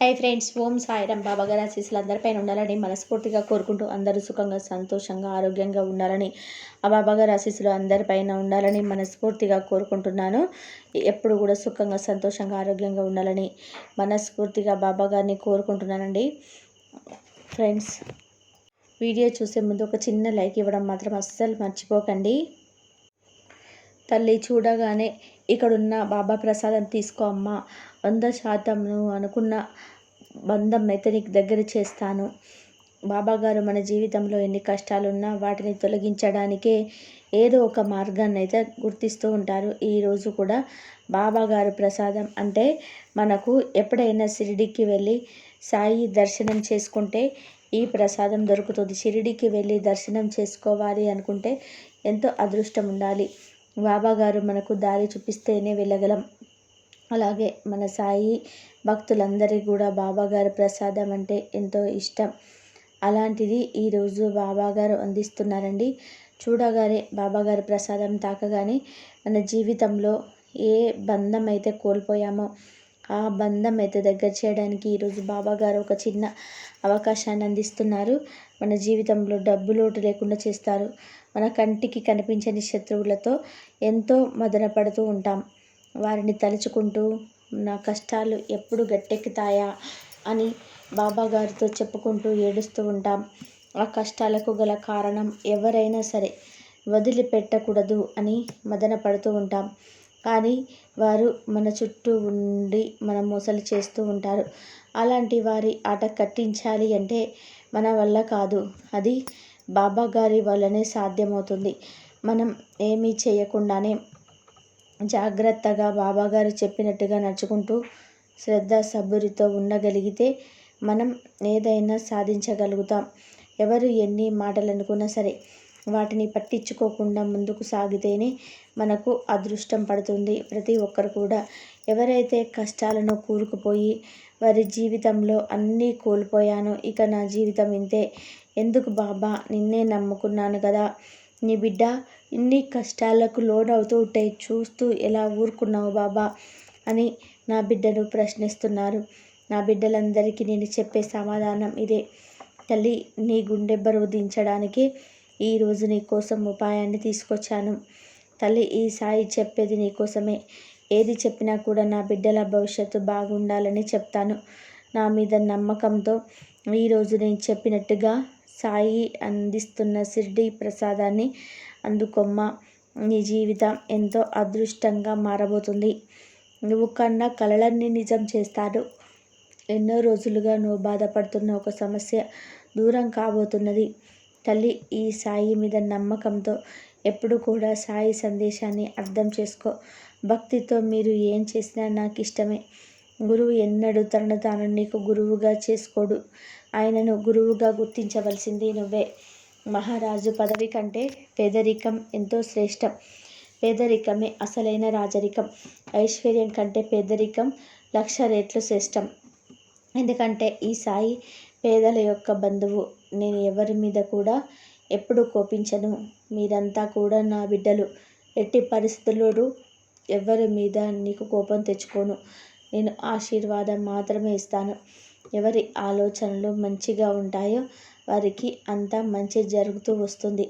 Hi friends Om Sairam. బాబా గారి ఆశీస్సులు అందరిపైన ఉండాలని మనస్ఫూర్తిగా కోరుకుంటూ అందరూ సుఖంగా సంతోషంగా ఆరోగ్యంగా ఉండాలని ఆ బాబా గారి ఆశీస్సులు అందరిపైన ఉండాలని మనస్ఫూర్తిగా కోరుకుంటున్నాను. ఎప్పుడు కూడా సుఖంగా సంతోషంగా ఆరోగ్యంగా ఉండాలని మనస్ఫూర్తిగా బాబా గారిని కోరుకుంటున్నానండి. ఫ్రెండ్స్ వీడియో చూసే ముందు ఒక చిన్న లైక్ ఇవ్వడం మాత్రం అస్సలు మర్చిపోకండి. తల్లి చూడగానే ఇక్కడున్న బాబా ప్రసాదం తీసుకో అమ్మా. వంద శాతం నువ్వు అనుకున్న బంధం అయితే నీకు దగ్గర చేస్తాను. బాబాగారు మన జీవితంలో ఎన్ని కష్టాలున్నా వాటిని తొలగించడానికే ఏదో ఒక మార్గాన్ని అయితే గుర్తిస్తూ ఉంటారు. ఈరోజు కూడా బాబాగారు ప్రసాదం అంటే మనకు ఎప్పుడైనా షిరిడికి వెళ్ళి సాయి దర్శనం చేసుకుంటే ఈ ప్రసాదం దొరుకుతుంది. షిరిడికి వెళ్ళి దర్శనం చేసుకోవాలి అనుకుంటే ఎంతో అదృష్టం ఉండాలి. బాబాగారు మనకు దారి చూపిస్తేనే వెళ్ళగలం. అలాగే మన సాయి భక్తులందరికీ కూడా బాబాగారి ప్రసాదం అంటే ఎంతో ఇష్టం. అలాంటిది ఈరోజు బాబాగారు అందిస్తున్నారండి. చూడగానే బాబాగారి ప్రసాదం తాకగానే మన జీవితంలో ఏ బంధం అయితే కోల్పోయామో ఆ బంధం అయితే దగ్గర చేయడానికి ఈరోజు బాబాగారు ఒక చిన్న అవకాశాన్ని అందిస్తున్నారు. మన జీవితంలో డబ్బు లోటు లేకుండా చేస్తారు. మన కంటికి కనిపించని శత్రువులతో ఎంతో మదనపడుతూ ఉంటాం. వారిని తలుచుకుంటూ నా కష్టాలు ఎప్పుడు గట్టెక్కుతాయా అని బాబా గారితో చెప్పుకుంటూ ఏడుస్తూ ఉంటాం. ఆ కష్టాలకు గల కారణం ఎవరైనా సరే వదిలిపెట్టకూడదు అని మదన పడుతూ ఉంటాం. కానీ వారు మన చుట్టూ ఉండి మన మోసలు చేస్తూ ఉంటారు. అలాంటి వారి ఆట కట్టించాలి అంటే మన వల్ల కాదు. అది బాబా గారి వల్లనే సాధ్యమవుతుంది. మనం ఏమీ చేయకుండానే జాగ్రత్తగా బాబాగారు చెప్పినట్టుగా నడుచుకుంటూ శ్రద్ధ సబ్బురితో ఉండగలిగితే మనం ఏదైనా సాధించగలుగుతాం. ఎవరు ఎన్ని మాటలు అనుకున్నా సరే వాటిని పట్టించుకోకుండా ముందుకు సాగితేనే మనకు అదృష్టం పడుతుంది. ప్రతి ఒక్కరు కూడా ఎవరైతే కష్టాలను కూరుకుపోయి వారి జీవితంలో అన్నీ కోల్పోయాను. ఇక నా జీవితం ఇంతే. ఎందుకు బాబా? నిన్నే నమ్ముకున్నాను కదా. నీ బిడ్డ ఇన్ని కష్టాలకు లోనవుతూ ఉంటే చూస్తూ ఎలా ఊరుకున్నావు బాబా? అని నా బిడ్డను ప్రశ్నిస్తున్నారు. నా బిడ్డలందరికీ నేను చెప్పే సమాధానం ఇదే. తల్లి నీ గుండె బరువు దించడానికి ఈరోజు నీ కోసం ఉపాయాన్ని తీసుకొచ్చాను. తల్లి ఈ సాయి చెప్పేది నీకోసమే ఏది చెప్పినా కూడా నా బిడ్డల భవిష్యత్తు బాగుండాలని చెప్తాను. నా మీద నమ్మకంతో ఈరోజు నేను చెప్పినట్టుగా సాయి అందిస్తున్న షిర్డీ ప్రసాదాన్ని అందుకొమ్మ నీ జీవితం ఎంతో అదృష్టంగా మారబోతుంది. నువ్వు కన్న కలలన్నీ నిజం చేస్తాడు. ఎన్నో రోజులుగా నువ్వు బాధపడుతున్న ఒక సమస్య దూరం కాబోతున్నది. తల్లి ఈ సాయి మీద నమ్మకంతో ఎప్పుడు కూడా సాయి సందేశాన్ని అర్థం చేసుకో. భక్తితో మీరు ఏం చేసినా నాకు ఇష్టమే గురువు ఎన్నడూ తనను తాను నీకు గురువుగా చేసుకోడు. ఆయనను గురువుగా గుర్తించవలసింది నువ్వే. మహారాజు పదవి కంటే పేదరికం ఎంతో శ్రేష్టం. పేదరికమే అసలైన రాజరికం. ఐశ్వర్యం కంటే పేదరికం లక్ష రెట్లు శ్రేష్టం. ఎందుకంటే ఈ సాయి పేదల యొక్క బంధువు. నేను ఎవరి మీద కూడా ఎప్పుడు కోపించను. మీరంతా కూడా నా బిడ్డలు. ఎట్టి పరిస్థితుల్లోనూ ఎవరి మీద నీకు కోపం తెచ్చుకోను. నేను ఆశీర్వాదం మాత్రమే ఇస్తాను. ఎవరి ఆలోచనలు మంచిగా ఉంటాయో వారికి అంతా మంచి జరుగుతూ వస్తుంది.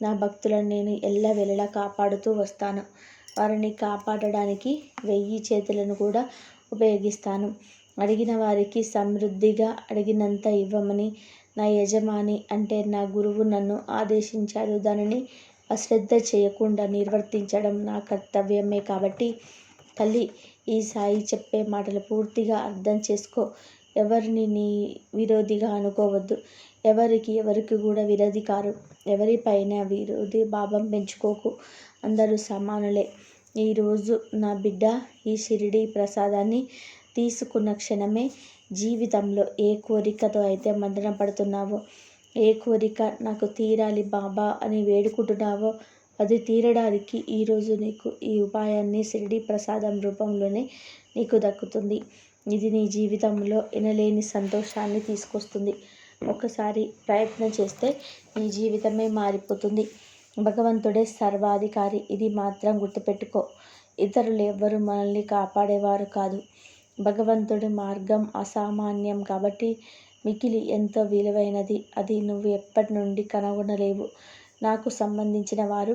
నా భక్తులను నేను ఎల్లవెల్లలా కాపాడుతూ వస్తాను. వారిని కాపాడడానికి వెయ్యి చేతులను కూడా ఉపయోగిస్తాను. అడిగిన వారికి సమృద్ధిగా అడిగినంత ఇవ్వమని నా యజమాని అంటే నా గురువు నన్ను ఆదేశించాడు. దానిని అశ్రద్ధ చేయకుండా నిర్వర్తించడం నా కర్తవ్యమే కాబట్టి తల్లి ఈ సాయి చెప్పే మాటలు పూర్తిగా అర్థం చేసుకో. ఎవరిని నీ విరోధిగా అనుకోవద్దు. ఎవరికి ఎవరికి కూడా విరోధి కారు. ఎవరిపైన విరోధి భావం పెంచుకోకు. అందరూ సమానులే. ఈరోజు నా బిడ్డ ఈ షిరిడి ప్రసాదాన్ని తీసుకున్న క్షణమే జీవితంలో ఏ కోరికతో అయితే మందన పడుతున్నావో ఏ కోరిక నాకు తీరాలి బాబా అని వేడుకుంటున్నావో అది తీరడానికి ఈరోజు నీకు ఈ ఉపాయాన్ని షిరిడి ప్రసాదం రూపంలోనే నీకు దక్కుతుంది. ఇది నీ జీవితంలో ఎనలేని సంతోషాన్ని తీసుకొస్తుంది. ఒకసారి ప్రయత్నం చేస్తే నీ జీవితమే మారిపోతుంది. భగవంతుడే సర్వాధికారి ఇది మాత్రం గుర్తుపెట్టుకో. ఇతరులు ఎవ్వరు మనల్ని కాపాడేవారు కాదు. భగవంతుడి మార్గం అసామాన్యం కాబట్టి మికిలి ఎంతో విలువైనది? అది నువ్వు ఎప్పటి నుండి కనుగొనలేవు. నాకు సంబంధించిన వారు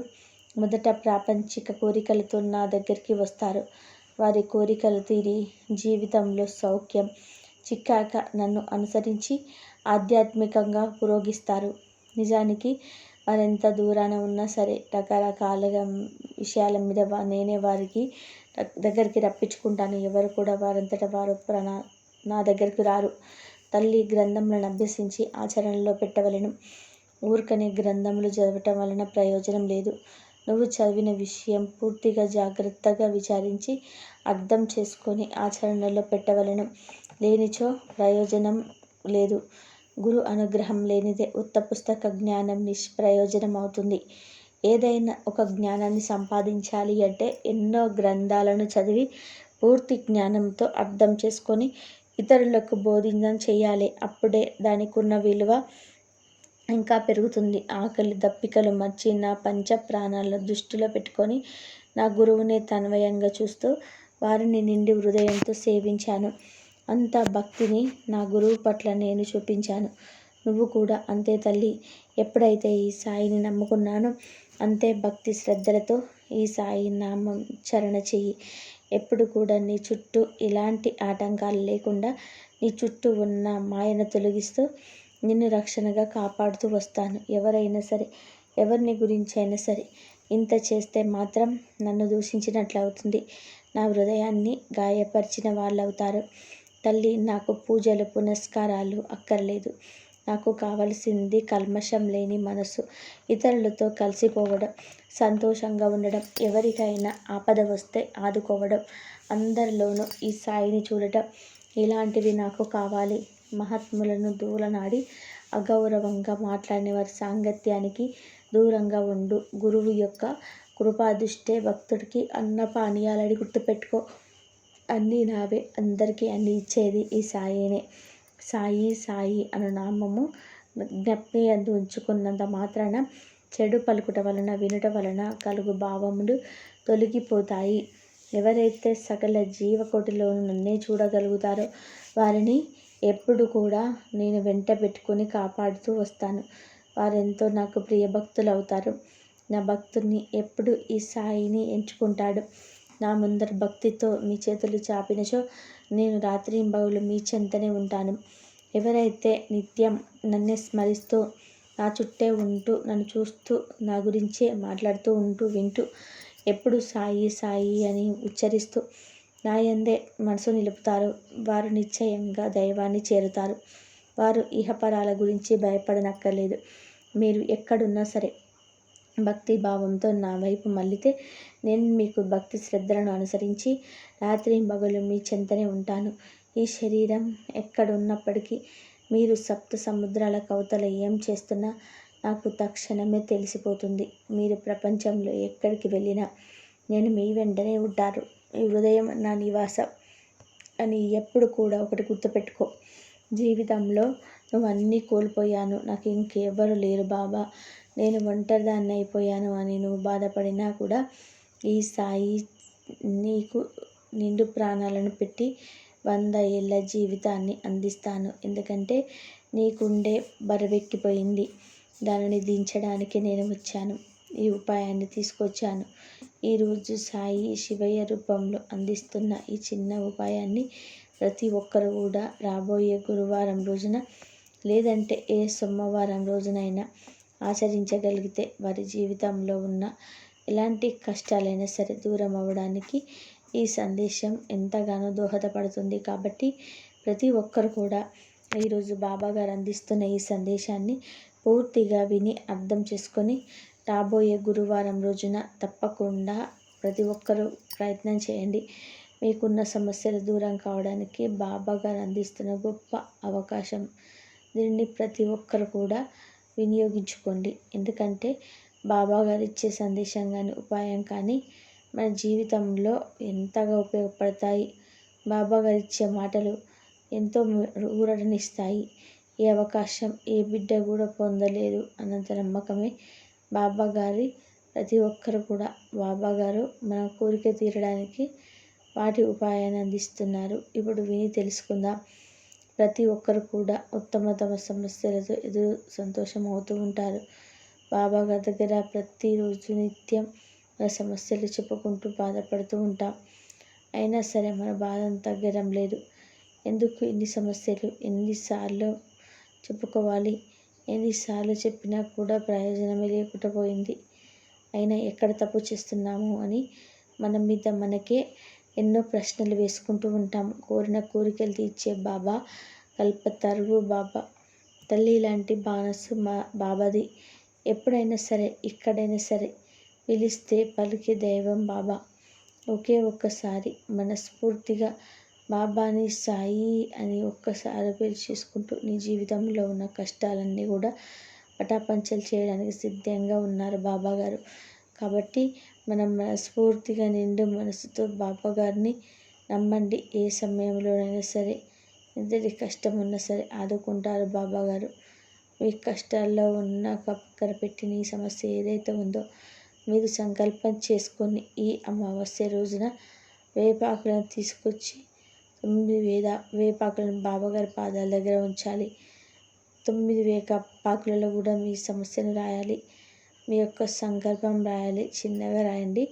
మొదట ప్రాపంచిక కోరికలతో నా దగ్గరికి వస్తారు. వారి కోరికలు తీరి జీవితంలో సౌఖ్యం చిక్కాక నన్ను అనుసరించి ఆధ్యాత్మికంగా పురోగిస్తారు. నిజానికి వారెంత దూరాన ఉన్నా సరే రకరకాలుగా విషయాల మీద నేనే వారికి దగ్గరికి రప్పించుకుంటాను. ఎవరు కూడా వారంతట వారు నా నా దగ్గరికి రారు. తల్లి గ్రంథములను అభ్యసించి ఆచరణలో పెట్టవలను. ఊరికనే గ్రంథములు చదవటం వలన ప్రయోజనం లేదు. నువ్వు చదివిన విషయం పూర్తిగా జాగ్రత్తగా విచారించి అర్థం చేసుకొని ఆచరణలో పెట్టవలను. లేనిచో ప్రయోజనం లేదు. గురు అనుగ్రహం లేనిదే ఉత్త పుస్తక జ్ఞానం నిష్ప్రయోజనం అవుతుంది ఏదైనా ఒక జ్ఞానాన్ని సంపాదించాలి అంటే ఎన్నో గ్రంథాలను చదివి పూర్తి జ్ఞానంతో అర్థం చేసుకొని ఇతరులకు బోధించడం చేయాలి. అప్పుడే దానికి ఉన్న విలువ ఇంకా పెరుగుతుంది. ఆకలి దప్పికలు మర్చి నా పంచ ప్రాణాలను దృష్టిలో పెట్టుకొని నా గురువుని తన్వయంగా చూస్తూ వారిని నిండి హృదయంతో సేవించాను. అంత భక్తిని నా గురువు పట్ల నేను చూపించాను. నువ్వు కూడా అంతే తల్లి. ఎప్పుడైతే ఈ సాయిని నమ్ముకున్నానో అంతే భక్తి శ్రద్ధలతో ఈ సాయి నామం చరణ చెయ్యి. ఎప్పుడు కూడా నీ చుట్టూ ఎలాంటి ఆటంకాలు లేకుండా నీ చుట్టూ ఉన్న మాయను తొలగిస్తూ నిన్ను రక్షణగా కాపాడుతూ వస్తాను. ఎవరైనా సరే ఎవరిని గురించి అయినా సరే ఇంత చేస్తే మాత్రం నన్ను దూషించినట్లు అవుతుంది. నా హృదయాన్ని గాయపరిచిన వాళ్ళు అవుతారు తల్లి నాకు పూజలు పునస్కారాలు అక్కర్లేదు. నాకు కావలసింది కల్మషం లేని మనసు. ఇతరులతో కలిసిపోవడం సంతోషంగా ఉండడం ఎవరికైనా ఆపద వస్తే ఆదుకోవడం అందరిలోనూ ఈ సాయిని చూడటం ఇలాంటివి నాకు కావాలి. మహాత్ములను దూలనాడి అగౌరవంగా మాట్లాడిన వారి సాంగత్యానికి దూరంగా ఉండు. గురువు యొక్క కృపాదృష్టే భక్తుడికి అన్న పానీయాలని గుర్తుపెట్టుకో. అన్నీ నావే. అందరికీ అన్నీ ఇచ్చేది ఈ సాయినే. సాయి సాయి అను నామము జ్ఞప్తి అందు ఉంచుకున్నంత మాత్రాన చెడు పలుకుట వలన వినుట వలన కలుగు భావములు తొలగిపోతాయి. ఎవరైతే సకల జీవకోటిలో నన్నే చూడగలుగుతారో వారిని ఎప్పుడు కూడా నేను వెంట పెట్టుకొని కాపాడుతూ వస్తాను. వారెంతో నాకు ప్రియ భక్తులు అవుతారు నా భక్తుని ఎప్పుడు ఈ సాయిని ఎంచుకుంటాడు. నా ముందర భక్తితో మీ చేతులు చాపినచో నేను రాత్రింబవులు మీ చెంతనే ఉంటాను. ఎవరైతే నిత్యం నన్నే స్మరిస్తూ నా చుట్టే ఉంటూ నన్ను చూస్తూ నా గురించే మాట్లాడుతూ ఉంటూ వింటూ ఎప్పుడు సాయి సాయి అని ఉచ్చరిస్తూ నా యందే మనసు నిలుపుతారు. వారు నిశ్చయంగా దైవాన్ని చేరుతారు. వారు ఇహపరాల గురించి భయపడనక్కర్లేదు. మీరు ఎక్కడున్నా సరే భక్తి భావంతో నా వైపు మళ్ళితే నేను మీకు భక్తి శ్రద్ధలను అనుసరించి రాత్రి మగలు మీ చెంతనే ఉంటాను. ఈ శరీరం ఎక్కడున్నప్పటికీ మీరు సప్త సముద్రాల కవతల ఏం చేస్తున్నా నాకు తక్షణమే తెలిసిపోతుంది. మీరు ప్రపంచంలో ఎక్కడికి వెళ్ళినా నేను మీ వెంటనే ఉంటారు ఈ హృదయం నా నివాసం అని ఎప్పుడు కూడా ఒకటి గుర్తుపెట్టుకో. జీవితంలో నువ్వు అన్నీ కోల్పోయాను. నాకు ఇంకెవ్వరు లేరు బాబా. నేను ఒంటరిదాన్ని అయిపోయాను అని నువ్వు బాధపడినా కూడా ఈ సాయి నీకు నిండు ప్రాణాలను పెట్టి వంద ఏళ్ళ జీవితాన్ని అందిస్తాను. ఎందుకంటే నీకుండే బరువెక్కిపోయింది. దానిని దించడానికి నేను వచ్చాను. ఈ ఉపాయాన్ని తీసుకొచ్చాను. ఈరోజు సాయి శివయ్య రూపంలో అందిస్తున్న ఈ చిన్న ఉపాయాన్ని ప్రతి ఒక్కరు కూడా రాబోయే గురువారం రోజున లేదంటే ఏ సోమవారం రోజునైనా ఆచరించగలిగితే వారి జీవితంలో ఉన్న ఎలాంటి కష్టాలైనా సరే దూరం అవ్వడానికి ఈ సందేశం ఎంతగానో దోహదపడుతుంది. కాబట్టి ప్రతి ఒక్కరు కూడా ఈరోజు బాబా గారు అందిస్తున్న ఈ సందేశాన్ని పూర్తిగా విని అర్థం చేసుకొని రాబోయే గురువారం రోజున తప్పకుండా ప్రతి ఒక్కరూ ప్రయత్నం చేయండి. మీకున్న సమస్యలు దూరం కావడానికి బాబా గారు అందిస్తున్న గొప్ప అవకాశం. దీన్ని ప్రతి ఒక్కరు కూడా వినియోగించుకోండి. ఎందుకంటే బాబా గారు ఇచ్చే సందేశం కానీ ఉపాయం కానీ మన జీవితంలో ఎంతగా ఉపయోగపడతాయి. బాబా గారు ఇచ్చే మాటలు ఎంతో ఊరటనిస్తాయి. ఈ అవకాశం ఏ బిడ్డ కూడా పొందలేదు అన్నంత నమ్మకమే బాబా గారి ప్రతి ఒక్కరు కూడా. బాబా గారు మన కోరిక తీరడానికి వాటి ఉపాయాన్ని అందిస్తున్నారు. ఇప్పుడు విని తెలుసుకుందాం. ప్రతి ఒక్కరు కూడా ఉత్తమ తమ సమస్యలతో ఎదురు సంతోషం అవుతూ ఉంటారు. బాబా గారి దగ్గర ప్రతిరోజు నిత్యం మన సమస్యలు చెప్పుకుంటూ బాధపడుతూ ఉంటాం. అయినా సరే మన బాధ తగ్గడం లేదు. ఎందుకు ఇన్ని సమస్యలు? ఎన్నిసార్లు చెప్పుకోవాలి? ఎన్నిసార్లు చెప్పినా కూడా ప్రయోజనమే లేకుండా పోయింది. అయినా ఎక్కడ తప్పు చేస్తున్నాము అని మన మీద మనకే ఎన్నో ప్రశ్నలు వేసుకుంటూ ఉంటాం. కోరిన కోరికలు తీర్చే బాబా కల్పతరువు బాబా. తల్లి లాంటి బానసు మా బాబాది. ఎప్పుడైనా సరే ఎక్కడైనా సరే పిలిస్తే పలికే దైవం బాబా. ఒకే ఒక్కసారి మనస్ఫూర్తిగా బాబాని సాయి అని ఒక్కసారి పిలిచేసుకుంటూ నీ జీవితంలో ఉన్న కష్టాలన్నీ కూడా పటాపంచలు చేయడానికి సిద్ధంగా ఉన్నారు బాబా గారు కాబట్టి మనం మనస్ఫూర్తిగా నిండు మనసుతో బాబా గారిని నమ్మండి. ఏ సమయంలోనైనా సరే ఎంతటి కష్టం ఉన్నా సరే ఆదుకుంటారు బాబా గారు. మీ కష్టాల్లో ఉన్న పక్కన పెట్టి నీ సమస్య ఏదైతే ఉందో మీరు సంకల్పం చేసుకొని ఈ అమావాస్య రోజున వేపాకులను తీసుకొచ్చి తొమ్మిది వేద వేపాకులను బాబాగారి పాదాల దగ్గర ఉంచాలి. తొమ్మిది వేపాకులలో కూడా మీ సమస్యను రాయాలి. మీ యొక్క సంకల్పం రాయాలి. చిన్నగా రాయండి.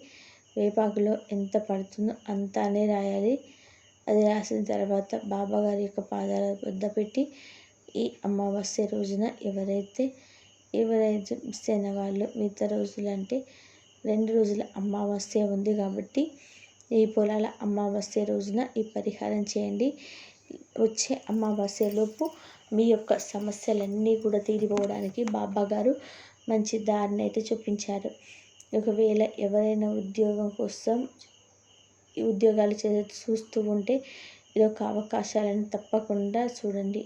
వేపాకులో ఎంత పడుతుందో అంతానే రాయాలి. అది రాసిన తర్వాత బాబాగారి యొక్క పాదాల వద్ద పెట్టి ఈ అమావాస్య రోజున ఎవరైతే ఎవరైతే మిస్ అయిన వాళ్ళు మిగతా రోజులు అంటే రెండు రోజుల అమావాస్య ఉంది కాబట్టి ఈ పొలాల అమావాస్య రోజున ఈ పరిహారం చేయండి. వచ్చే అమావాస్యలోపు మీ యొక్క సమస్యలన్నీ కూడా తీరిపోవడానికి బాబా గారు మంచి దారిని అయితే చూపించారు ఒకవేళ ఎవరైనా ఉద్యోగం కోసం ఉద్యోగాలు చే చూస్తూ ఉంటే ఇది ఒక అవకాశాలను తప్పకుండా చూడండి.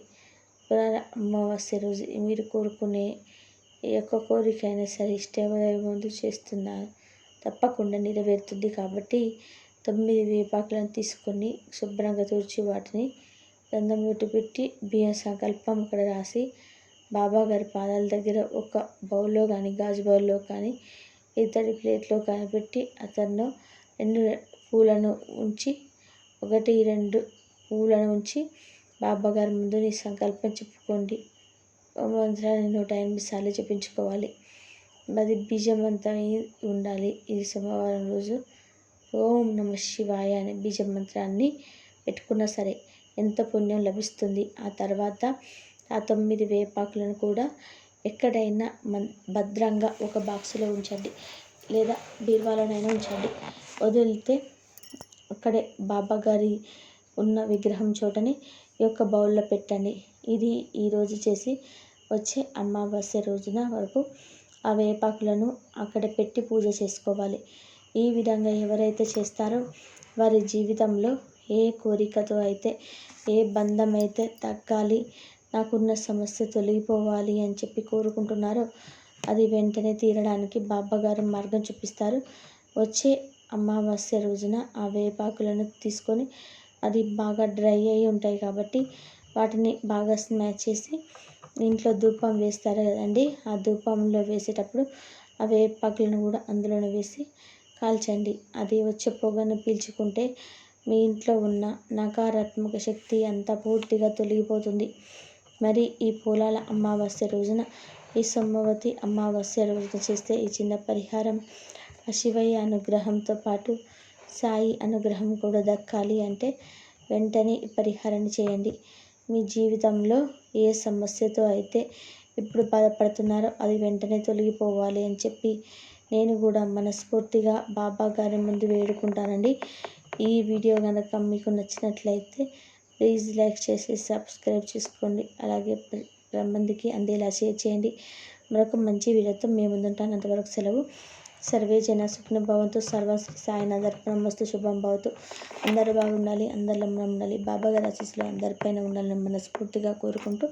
అమావాస్య రోజు మీరు కోరుకునే యొక్క కోరిక అయినా సరే ఇష్టమైన ముందు చేస్తున్నారు. తప్పకుండా నెరవేరుతుంది కాబట్టి తొమ్మిది వేపాకులను తీసుకొని శుభ్రంగా తుడిచి వాటిని గంధం పెట్టి బియ్యం సంకల్పం అక్కడ రాసి బాబా గారి పాదాల దగ్గర ఒక బౌల్లో కానీ గాజు బౌల్లో కానీ ఇతడి ప్లేట్లో కానీ పెట్టి అతను రెండు పూలను ఉంచి ఒకటి రెండు పూలను ఉంచి బాబా గారి ముందు నీ సంకల్పం చెప్పుకోండి. మంత్రాన్ని నూట ఎనిమిది సార్లు చెప్పించుకోవాలి అది బీజం అంతా ఉండాలి. ఇది సోమవారం రోజు ఓం నమ శివాయ అనే బీజ మంత్రాన్ని పెట్టుకున్నా సరే ఎంత పుణ్యం లభిస్తుంది. ఆ తర్వాత ఆ తొమ్మిది వేపాకులను కూడా ఎక్కడైనా మన్ భద్రంగా ఒక బాక్సులో ఉంచండి. లేదా బీరువాలోనైనా ఉంచండి. వదిలితే అక్కడే బాబా గారి ఉన్న విగ్రహం చోటని ఈ యొక్క బౌల్లో పెట్టండి. ఇది ఈరోజు చేసి వచ్చే అమావాస్య రోజున వరకు ఆ వేపాకులను అక్కడ పెట్టి పూజ చేసుకోవాలి. ఈ విధంగా ఎవరైతే చేస్తారో వారి జీవితంలో ఏ కోరికతో అయితే ఏ బంధం అయితే తగ్గాలి నాకున్న సమస్య తొలగిపోవాలి అని చెప్పి కోరుకుంటున్నారో అది వెంటనే తీరడానికి బాబాగారు మార్గం చూపిస్తారు. వచ్చే అమావాస్య రోజున ఆ వేపాకులను తీసుకొని అది బాగా డ్రై అయి ఉంటాయి కాబట్టి వాటిని బాగా స్మాచ్ చేసి ఇంట్లో ధూపం వేస్తారు కదండి. ఆ ధూపంలో వేసేటప్పుడు ఆ వేపాకులను కూడా అందులోనే వేసి కాల్చండి. అది వచ్చే పొగను పీల్చుకుంటే మీ ఇంట్లో ఉన్న నకారాత్మక శక్తి అంతా పూర్తిగా తొలగిపోతుంది. మరి ఈ పూలాల అమావాస్య రోజున ఈ సోమవతి అమావాస్య రోజున చేస్తే ఈ చిన్న పరిహారం శివయ్య అనుగ్రహంతో పాటు సాయి అనుగ్రహం కూడా దక్కాలి అంటే వెంటనే ఈ పరిహారాన్ని చేయండి. మీ జీవితంలో ఏ సమస్యతో అయితే ఇప్పుడు బాధపడుతున్నారో అది వెంటనే తొలగిపోవాలి అని చెప్పి నేను కూడా మనస్ఫూర్తిగా బాబా గారి ముందు వేడుకుంటానండి. ఈ వీడియో కనుక మీకు నచ్చినట్లయితే ప్లీజ్ లైక్ చేసి సబ్స్క్రైబ్ చేసుకోండి. అలాగే మందికి అందేలా షేర్ చేయండి. మరొక మంచి వీడియోతో మేము ముందుంటాను. అంతవరకు సెలవు. సర్వే జన సుఖన భవంతు. సర్వశ్రీ సాయినాథర్పణం వస్తు. శుభం భవతు. అందరూ బాగుండాలి. అందరిలో మనం ఉండాలి. బాబా గారి ఆశీస్సులో అందరిపైన ఉండాలని మనస్ఫూర్తిగా కోరుకుంటూ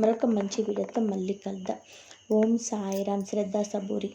మరొక మంచి వీడియోతో మళ్ళీ కలుద్దాం. ఓం సాయిరామ్. శ్రద్ధ సబూరి.